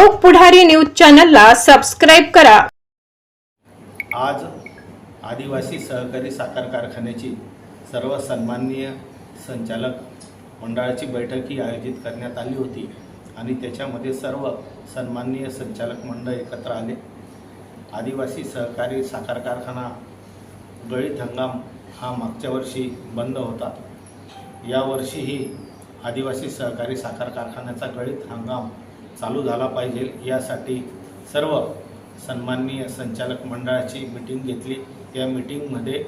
लोक पुढारी न्यूज चॅनलला सबस्क्राईब करा. आज आदिवासी सहकारी साखर कारखान्याची सर्व सन्माननीय संचालक मंडळाची बैठक ही आयोजित करण्यात आली होती आणि त्याच्यामध्ये सर्व सन्माननीय संचालक मंडळ एकत्र आले. आदिवासी सहकारी साखर कारखाना गळीत हंगाम हा मागच्या वर्षी बंद होता. यावर्षीही आदिवासी सहकारी साखर कारखान्याचा गळीत हंगाम चालू झाला पाहिजे यासाठी सर्व सन्माननीय संचालक मंडळाची मिटिंग घेतली. त्या मिटिंगमध्ये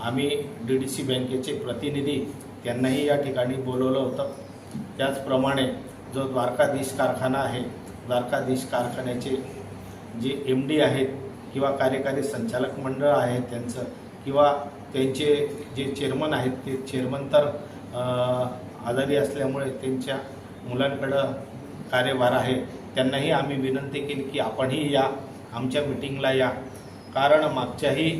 आम्ही डी डी सी बँकेचे प्रतिनिधी त्यांनाही या ठिकाणी बोलवलं होतं. त्याचप्रमाणे जो द्वारकाधीश कारखाना आहे द्वारकाधीश कारखान्याचे जे एम डी आहेत किंवा कार्यकारी संचालक मंडळ आहे त्यांचं किंवा त्यांचे जे चेअरमन आहेत ते चेअरमन तर आजारी असल्यामुळे त्यांच्या मुलांकडं कार्यभार आहे त्यांनाही आम्ही विनंती केली की आपणही या आमच्या मिटिंगला या. कारण मागच्याही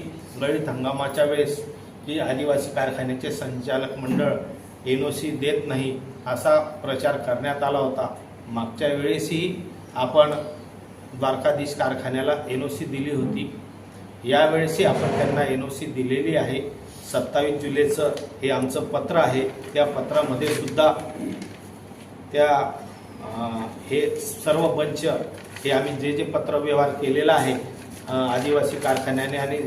गळीत हंगामाच्या वेळेस की आदिवासी कारखान्याचे संचालक मंडळ एन ओ सी देत नाही असा प्रचार करण्यात आला होता. मागच्या वेळेसही आपण द्वारकाधीश कारखान्याला एन ओ सी दिली होती. यावेळेसही आपण त्यांना एन ओ सी दिलेली आहे. सत्तावीस जुलैचं हे आमचं पत्र आहे. त्या पत्रामध्ये सुद्धा त्या हे सर्व बंच हे आम्ही जे जे पत्रव्यवहार केलेला आहे आदिवासी कारखान्याने आणि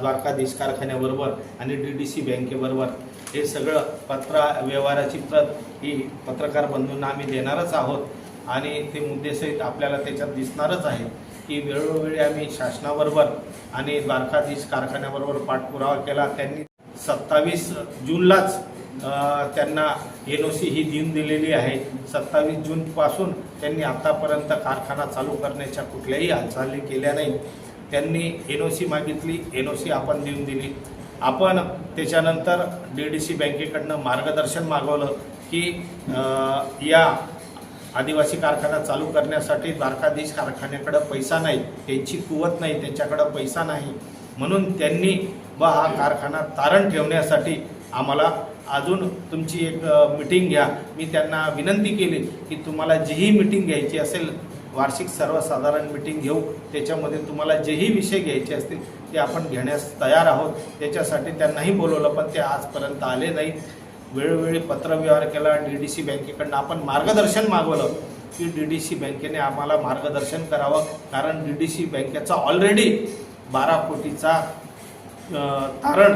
द्वारकाधीश कारखान्याबरोबर आणि डी डी सी बँकेबरोबर हे सगळं पत्र व्यवहाराची प्रत ही पत्रकार बंधूंना आम्ही देणारच आहोत. आणि ते मुद्देसहित आपल्याला त्याच्यात दिसणारच आहे की वेळोवेळी आम्ही शासनाबरोबर आणि द्वारकाधीश कारखान्याबरोबर पाठपुरावा केला. त्यांनी सत्तावीस जूनलाच त्यांना एन ओ सी ही देऊन दिलेली आहे. सत्तावीस जूनपासून त्यांनी आतापर्यंत कारखाना चालू करण्याच्या कुठल्याही हालचाली केल्या नाही त्यांनी एन ओ सी मागितली एन ओ सी आपण देऊन दिली. आपण त्याच्यानंतर डी डी सी बँकेकडनं मार्गदर्शन मागवलं की या आदिवासी कारखाना चालू करण्यासाठी द्वारकाधीश कारखान्याकडं पैसा नाही त्यांची कुवत नाही त्यांच्याकडं पैसा नाही. म्हणून त्यांनी व हा कारखाना तारण ठेवण्यासाठी आम्हाला अजून तुमची एक मिटिंग घ्या. मी त्यांना विनंती केली की तुम्हाला जीही मिटिंग घ्यायची असेल वार्षिक सर्वसाधारण मिटिंग घेऊ. त्याच्यामध्ये तुम्हाला जेही विषय घ्यायचे असतील ते आपण घेण्यास तयार आहोत. त्याच्यासाठी त्यांनाही बोलवलं पण ते आजपर्यंत आले नाही. वेळोवेळी पत्रव्यवहार केला डी डी सी बँकेकडनं आपण मार्गदर्शन मागवलं की डी डी सी बँकेने आम्हाला मार्गदर्शन करावं. कारण डी डी सी बँकेचा ऑलरेडी बारा कोटीचा तारण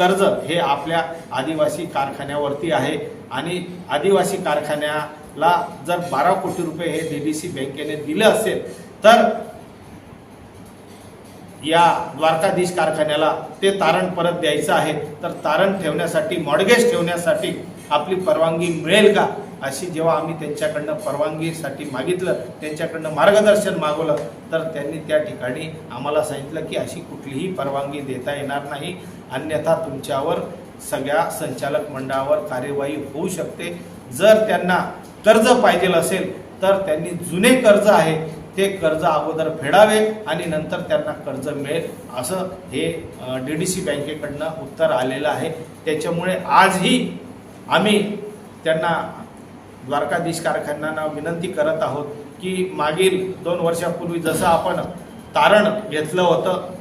कर्ज हे आपल्या आदिवासी कारखान्यावरती आहे. आणि आदिवासी कारखान्याला जर बारा कोटी रुपये हे डी डी सी बँकेने दिले असेल तर या द्वारकाधीश कारखान्याला ते तारण परत द्यायचं आहे. तर तारण ठेवण्यासाठी मॉडगेज ठेवण्यासाठी आपली परवानगी मिळेल का? अशी जेव्हा आम्ही त्यांच्याकडनं परवानगीसाठी मागितलं त्यांच्याकडनं मार्गदर्शन मागवलं तर त्यांनी त्या ठिकाणी आम्हाला सांगितलं की अशी कुठलीही परवानगी देता येणार नाही. अन्यथा तुमच्यावर सगळ्या संचालक मंडळावर कार्यवाही होऊ शकते. जर त्यांना कर्ज पाहिजे असेल तर त्यांनी जुने कर्ज आहे ते कर्ज अगोदर फेडावे आणि नंतर त्यांना कर्ज मिळेल. असं हे डी डी सी बँकेकडनं उत्तर आलेलं आहे. त्याच्यामुळे आजही आम्ही त्यांना द्वारकाधीश कारखान्यांना विनंती करत आहोत की मागील दोन वर्षापूर्वी जसं आपण तारण घेतलं होतं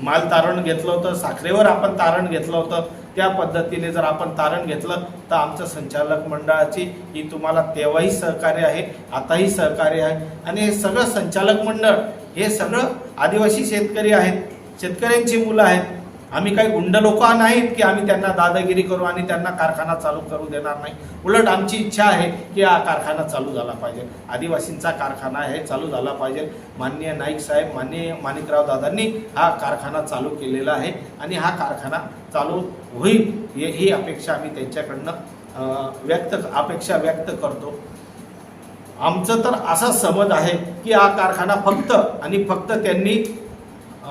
माल तारण घेतलं होतं साखरेवर आपण तारण घेतलं होतं त्या पद्धतीने जर आपण तारण घेतलं तर आमचं संचालक मंडळाची ही तुम्हाला तेव्हाही सहकार्य आहे आताही सहकार्य आहे. आणि हे सगळं संचालक मंडळ हे सगळं आदिवासी शेतकरी आहेत शेतकऱ्यांची मुलं आहेत. आम्ही काही गुंड लोक नाहीत की आम्ही त्यांना दादागिरी करू आणि त्यांना कारखाना चालू करू देणार नाही. उलट आमची इच्छा आहे की हा कारखाना चालू झाला पाहिजे. आदिवासींचा कारखाना हे चालू झाला पाहिजे. माननीय नाईक साहेब माननीय माणिकराव दादांनी हा कारखाना चालू केलेला आहे आणि हा कारखाना चालू होईल हे- ही अपेक्षा आम्ही त्यांच्याकडनं व्यक्त अपेक्षा व्यक्त करतो. आमचं तर असा समज आहे की हा कारखाना फक्त आणि फक्त त्यांनी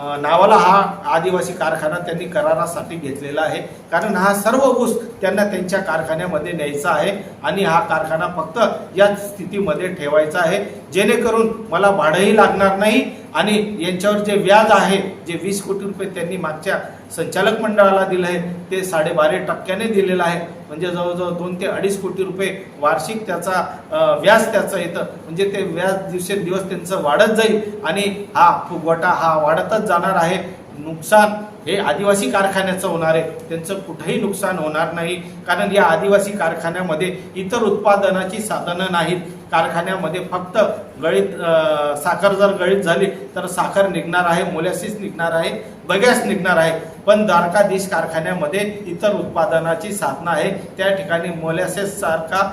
नावाला हा आदिवासी कारखाना त्यांनी करारासाठी घेतलेला आहे. कारण हा सर्व ऊस त्यांना त्यांच्या कारखान्यामध्ये न्यायचा आहे आणि हा कारखाना फक्त या स्थितीमध्ये ठेवायचा आहे. जेणेकरून मला भाडंही लागणार नाही आणि यांच्यावर जे व्याज आहे जे वीस कोटी रुपये त्यांनी मागच्या संचालक मंडळाला दिलं आहे ते साडेबारा टक्क्याने दिलेलं आहे. म्हणजे जवळजवळ दोन ते अडीच कोटी रुपये वार्षिक त्याचा व्याज त्याचं येतं. म्हणजे ते व्याज दिवसेंदिवस त्यांचं वाढत जाईल आणि हा फुगवटा हा वाढतच जाणार आहे. नुकसान हे आदिवासी कारखान्याचं होणार आहे. त्यांचं कुठंही नुकसान होणार नाही. कारण या आदिवासी कारखान्यामध्ये इतर उत्पादनाची साधनं नाहीत. कारखान्यामध्ये फक्त गळीत साखर जर गळीत झाली तर साखर निघणार आहे मोलॅसिस निघणार आहे बगॅस निघणार आहे. पण द्वारकाधीश कारखान्यामध्ये इतर उत्पादनाची साधनं आहे. त्या ठिकाणी मोलॅसेससारखा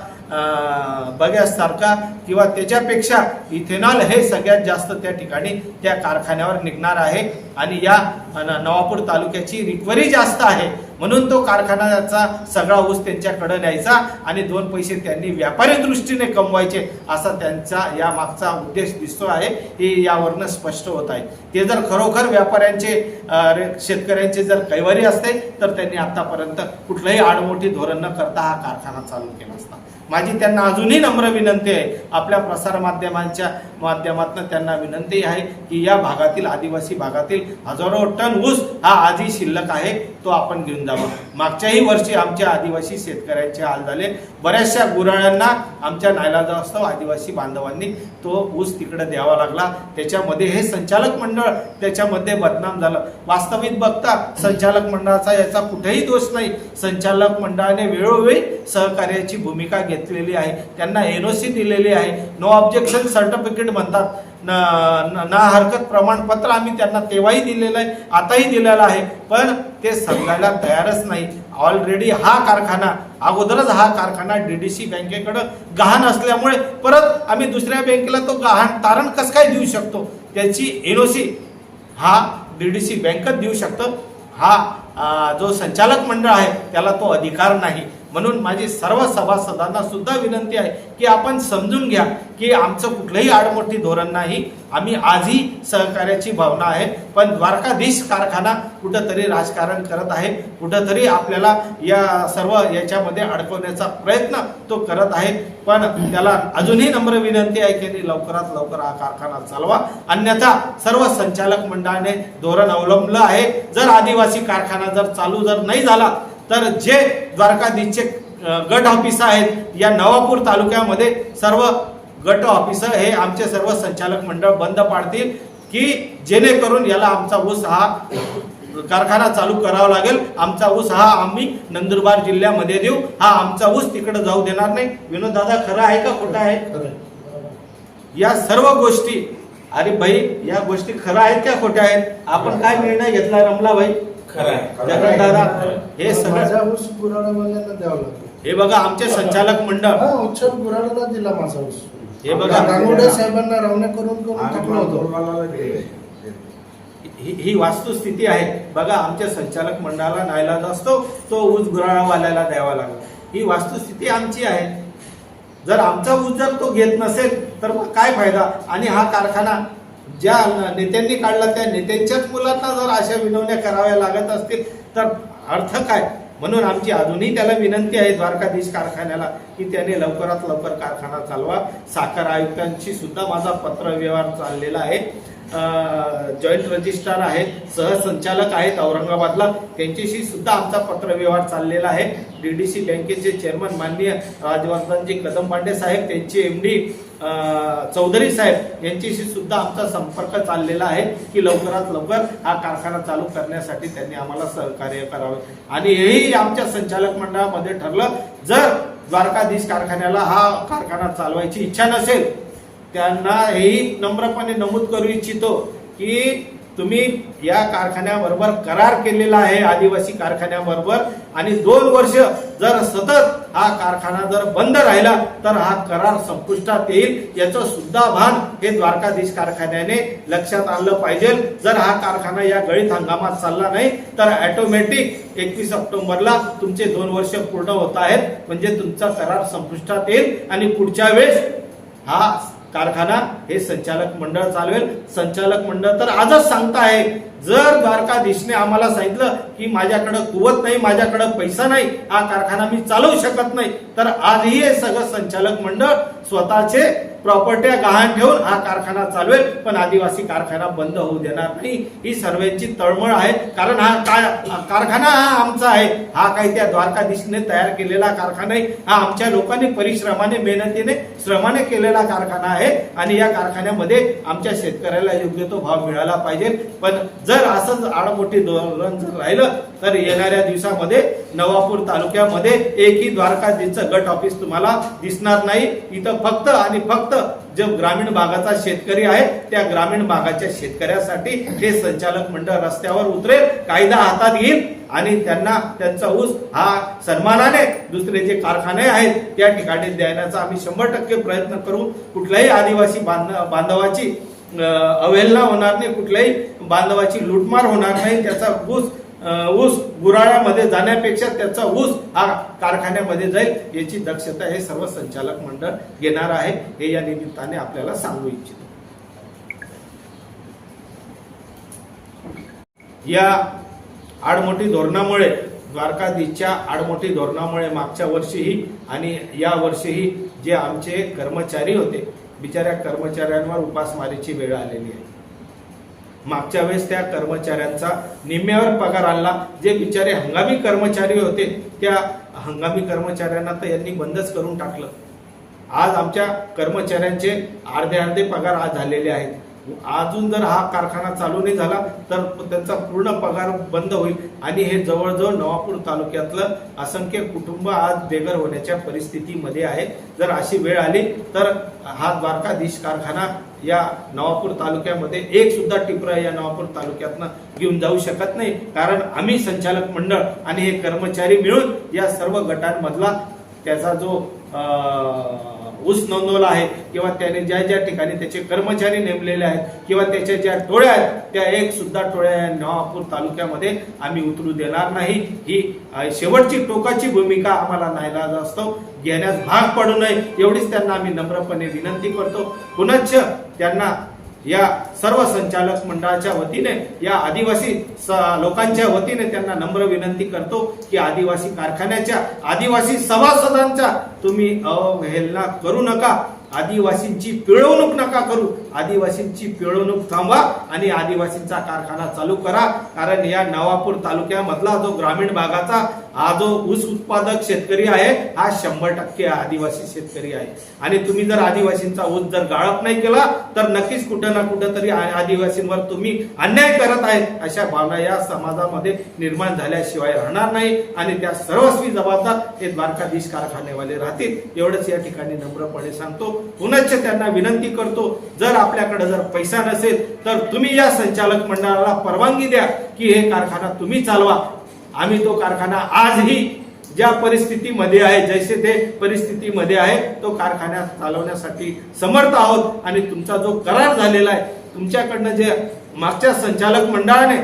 बघ्यासारखा किंवा त्याच्यापेक्षा इथेनॉल हे सगळ्यात जास्त त्या ठिकाणी त्या कारखान्यावर निघणार आहे. आणि या नवापूर तालुक्याची रिकव्हरी जास्त आहे. म्हणून तो कारखान्याचा सगळा ऊस त्यांच्याकडे न्यायचा आणि दोन पैसे त्यांनी व्यापारी दृष्टीने कमवायचे असा त्यांचा या मागचा उद्देश दिसतो आहे. हे यावरनं स्पष्ट होत आहे. ते जर खरोखर व्यापाऱ्यांचे शेतकऱ्यांचे जर कैवारी असते तर त्यांनी आतापर्यंत कुठलंही आडमोठी धोरण न करता हा कारखाना चालू केला असता. माझी त्यांना अजूनही नम्र विनंती आहे. आपल्या प्रसारमाध्यमांच्या माध्यमातून त्यांना विनंती आहे की या भागातील आदिवासी भागातील हजारो टन ऊस हा आधी शिल्लक आहे तो आपण घेऊन जावा. मागच्याही वर्षी आमच्या आदिवासी शेतकऱ्यांचे हाल झाले. बऱ्याचशा गुराळ्यांना आमच्या नायलाजास्तव आदिवासी बांधवांनी तो ऊस तिकडे द्यावा लागला. त्याच्यामध्ये हे संचालक मंडळ त्याच्यामध्ये बदनाम झालं. वास्तविक बघता संचालक मंडळाचा याचा कुठेही दोष नाही. संचालक मंडळाने वेळोवेळी सहकार्याची भूमिका घेतली. घेतलेली आहे त्यांना एन ओ सी दिलेली आहे. नो ऑब्जेक्शन सर्टिफिकेट म्हणतात. न न- ना हरकत प्रमाणपत्र आम्ही त्यांना तेव्हाही दिलेलं आहे आताही दिलेलं आहे. पण ते सांगायला तयारच नाही. ऑलरेडी हा कारखाना अगोदरच हा कारखाना डी डी सी बँकेकडं गहाण असल्यामुळे परत आम्ही दुसऱ्या बँकेला तो गहाण तारण कसं काय देऊ शकतो? त्याची एन ओ सी हा डी डी सी बँकच देऊ शकतं. हा जो संचालक मंडळ आहे त्याला तो अधिकार नाही. म्हणून माझी सर्व सभासदांना सुद्धा विनंती आहे की आपण समजून घ्या की आमचं कुठलंही आडमोठी धोरण नाही. आम्ही आजही सहकार्याची भावना आहे पण द्वारकाधीश कारखाना कुठंतरी राजकारण करत आहे. कुठंतरी आपल्याला या सर्व याच्यामध्ये अडकवण्याचा प्रयत्न तो करत आहे. पण त्याला अजूनही नम्र विनंती आहे की लवकरात लवकर हा कारखाना चालवा. अन्यथा सर्व संचालक मंडळाने धोरण अवलंबलं आहे. जर आदिवासी कारखाना जर चालू जर नाही झाला तर जे द्वारकाधीशचे गट ऑफिस आहेत या नवापूर तालुक्यामध्ये सर्व गट ऑफिस हे आमचे सर्व संचालक मंडळ बंद पाडतील की जेणेकरून याला आमचा ऊस हा कारखाना चालू करावा लागेल. आमचा ऊस हा आम्ही नंदुरबार जिल्ह्यामध्ये देऊ. हा आमचा ऊस तिकडे जाऊ देणार नाही. विनोद दादा खरं आहे का? खोटं आहे? या सर्व गोष्टी अरे भाई या गोष्टी खरं आहेत का खोट्या आहेत? आपण काय निर्णय घेतला रमला भाई आहे हे सगळं माझा ऊस गुराडावाल्यांना द्यावा लागतो. हे बघा आमचे संचालक मंडळ. हा उत्सव दिला माझा ऊस. हे बघा. गांगुडे साहेबांना रवण्या करून करून थकलो होतो. ही ही वास्तुस्थिती आहे. बघा आमच्या संचालक मंडळाला नाईलाज असतो तो ऊस गुराळावाल्याला द्यावा लागला ही वास्तुस्थिती आमची आहे. जर आमचा ऊस जर तो घेत नसेल तर मग काय फायदा? आणि हा कारखाना ज्या नेत्यांनी काढला त्या नेत्यांच्याच मुलांना जर अशा विनवण्या कराव्या लागत असतील तर अर्थ काय? म्हणून आमची अजूनही त्याला विनंती आहे द्वारकाधीश कारखान्याला की त्याने लवकरात लवकर कारखाना चालवा. साखर आयुक्तांशी सुद्धा माझा पत्र व्यवहार चाललेला आहे. जॉईंट रजिस्ट्रार आहेत सहसंचालक आहेत औरंगाबादला. त्यांच्याशी सुद्धा आमचा पत्रव्यवहार चाललेला आहे. डी डी सी बँकेचे चेअरमन माननीय राजवर्धनजी कदम पांडे साहेब त्यांचे एम डी चौधरी साहेब यांच्याशी सुद्धा आमचा संपर्क चाललेला आहे की लवकरात लवकर हा कारखाना चालू करण्यासाठी त्यांनी आम्हाला सहकार्य करावे. आणि हेही आमच्या संचालक मंडळामध्ये ठरलं जर द्वारकाधीश कारखान्याला हा कारखाना चालवायची इच्छा नसेल त्यांना हेही नम्रपणे नमूद करू इच्छितो की तुम्ही या कारखान्याबरोबर करार केलेला आहे आदिवासी कारखान्याबरोबर. आणि दोन वर्ष जर सतत हा कारखाना जर बंद राहिला तर हा करार संपुष्टात येईल. याचं सुद्धा भान हे द्वारकाधीश कारखान्याने लक्षात आणलं पाहिजे. जर हा कारखाना या गळीत हंगामात चालला नाही तर ऑटोमॅटिक एकवीस ऑक्टोबरला तुमचे दोन वर्ष पूर्ण होत आहेत. म्हणजे तुमचा करार संपुष्टात येईल. आणि पुढच्या वेळेस हा कारखाना हे संचालक मंडळ चालवेल. संचालक मंडळ तर आजच सांगता आहे जर द्वारकाधीशने आम्हाला सांगितलं की माझ्याकडं कुवत नाही माझ्याकडे पैसा नाही हा कारखाना मी चालवू शकत नाही तर आजही हे सगळं संचालक मंडळ स्वतःचे प्रॉपर्ट्या गहाण ठेवून हा कारखाना चालवेल. पण आदिवासी कारखाना बंद होऊ देणार नाही. ही सर्वांची तळमळ आहे. कारण हा काय कारखाना हा आमचा आहे. हा काही त्या द्वारकाधीशने तयार केलेला कारखाना आहे. हा आमच्या लोकांनी परिश्रमाने मेहनतीने श्रमाने केलेला कारखाना आहे. आणि या कारखान्यामध्ये आमच्या शेतकऱ्याला योग्य तो भाव मिळाला पाहिजे. पण जर असंच आडमोठी धोरण जर राहिलं तर येणाऱ्या दिवसामध्ये नवापूर तालुक्यामध्ये एकही द्वारकाधीशचं गट ऑफिस तुम्हाला दिसणार नाही. इथं फक्त आणि फक्त जे ग्रामीण भागाचा शेतकरी आहे त्या ग्रामीण भागाच्या शेतकऱ्यासाठी हे संचालक मंडळ रस्त्यावर उतरेल कायदा हातात घेईल आणि त्यांना त्यांचा ऊस हा सन्मानाने दुसरे जे कारखाने आहेत त्या ठिकाणी देण्याचा आम्ही शंभर टक्के प्रयत्न करू. कुठल्याही आदिवासी बांध बांधवाची अवहेलना होणार नाही कुठल्याही बांधवाची लुटमार होणार नाही त्याचा ऊस ऊस गुराळ्यामध्ये जाण्यापेक्षा त्याचा ऊस हा कारखान्यामध्ये जाईल याची दक्षता हे सर्व संचालक मंडळ घेणार आहे. हे या निमित्ताने आपल्याला सांगू इच्छितो. या आडमोठी धोरणामुळे द्वारकाधीशच्या आडमोठी धोरणामुळे मागच्या वर्षीही आणि या वर्षीही जे आमचे कर्मचारी होते बिचाऱ्या कर्मचाऱ्यांवर उपासमारीची वेळ आलेली आहे. मागच्या वेळेस त्या कर्मचाऱ्यांचा निम्म्यावर पगार आणला. जे बिचारे हंगामी कर्मचारी होते त्या हंगामी कर्मचाऱ्यांना तर यांनी बंदच करून टाकलं. आज आमच्या कर्मचाऱ्यांचे अर्धे अर्धे पगार आज झालेले आहेत. अजून जर हा कारखाना चालू नाही झाला तर त्यांचा पूर्ण पगार बंद होईल. आणि हे जवळजवळ नवापूर तालुक्यातलं असंख्य कुटुंब आज बेघर होण्याच्या परिस्थितीमध्ये आहे. जर अशी वेळ आली तर हा द्वारकाधीश कारखाना या नवापूर तालुक्यामध्ये एक सुद्धा टिपरा या नवापूर तालुक्यातनं घेऊन जाऊ शकत नाही. कारण आम्ही संचालक मंडळ आणि हे कर्मचारी मिळून या सर्व गटांमधला त्याचा जो आ... ऊस नोंदवला आहे किंवा त्याने ज्या ज्या ठिकाणी त्याचे कर्मचारी नेमलेले आहेत किंवा त्याच्या ज्या टोळ्या आहेत त्या एक सुद्धा टोळ्या या नवापूर तालुक्यामध्ये आम्ही उतरू देणार नाही. ही शेवटची टोकाची भूमिका आम्हाला नायलाज असतो. घेण्यास भाग पडू नये एवढीच त्यांना आम्ही नम्रपणे विनंती करतो. पुनश्च त्यांना या सर्व संचालक मंडळाच्या वतीने या आदिवासी लोकांच्या वतीने त्यांना नम्र विनंती करतो की आदिवासी कारखान्याच्या आदिवासी सभासदांचा तुम्ही अवहेलना करू नका. आदिवासींची पिळवणूक नका करू. आदिवासींची पिळवणूक थांबवा आणि आदिवासींचा कारखाना चालू करा. कारण या नवापूर तालुक्यामधला जो ग्रामीण भागाचा हा जो ऊस उत्पादक शेतकरी आहे हा शंभर टक्के आदिवासी शेतकरी आहे. आणि तुम्ही जर आदिवासींचा ऊस जर गाळप नाही केला तर नक्कीच कुठं ना कुठं तरी आदिवासींवर तुम्ही अन्याय करत आहे अशा भावना या समाजामध्ये निर्माण झाल्याशिवाय राहणार नाही. आणि त्या सर्वस्वी जबाबदार हे द्वारकाधीश कारखानेवाले राहतील. एवढंच या ठिकाणी नम्रपणे सांगतो. पुनश्च त्यांना विनंती करतो जर आपल्याकडे जर पैसा नसेल तर तुम्ही या संचालक मंडळाला परवानगी द्या की हे कारखाना तुम्ही चालवा. आम्ही तो कारखाना आजही ज्या परिस्थितीमध्ये आहे जैसे ते परिस्थितीमध्ये आहे तो कारखाना चालवण्यासाठी समर्थ आहोत आणि तुमचा जो करार झालेला आहे तुमच्याकडनं जे मागच्या संचालक मंडळाने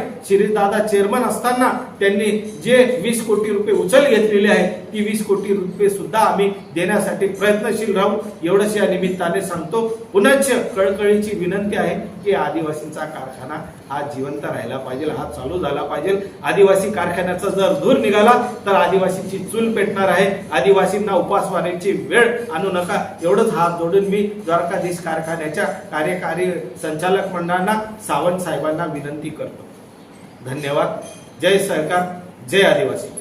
दादा चेअरमन असताना त्यांनी जे वीस कोटी रुपये उचल घेतलेली आहे ती वीस कोटी रुपये सुद्धा आम्ही देण्यासाठी प्रयत्नशील राहू एवढंच या निमित्ताने सांगतो. पुनश्च कळकळीची विनंती आहे की आदिवासींचा कारखाना हा जिवंत राहिला पाहिजे हा चालू झाला पाहिजे. आदिवासी कारखान्याचा जर धूर निघाला तर आदिवासींची चूल पेटणार आहे. आदिवासींना उपासवाण्याची वेळ आणू नका. एवढंच हात जोडून मी द्वारकाधीश कारखान्याच्या कार्यकारी संचालक मंडळांना सावंत साहेबांना विनंती करतो. धन्यवाद. जय सरकार जय आदिवासी.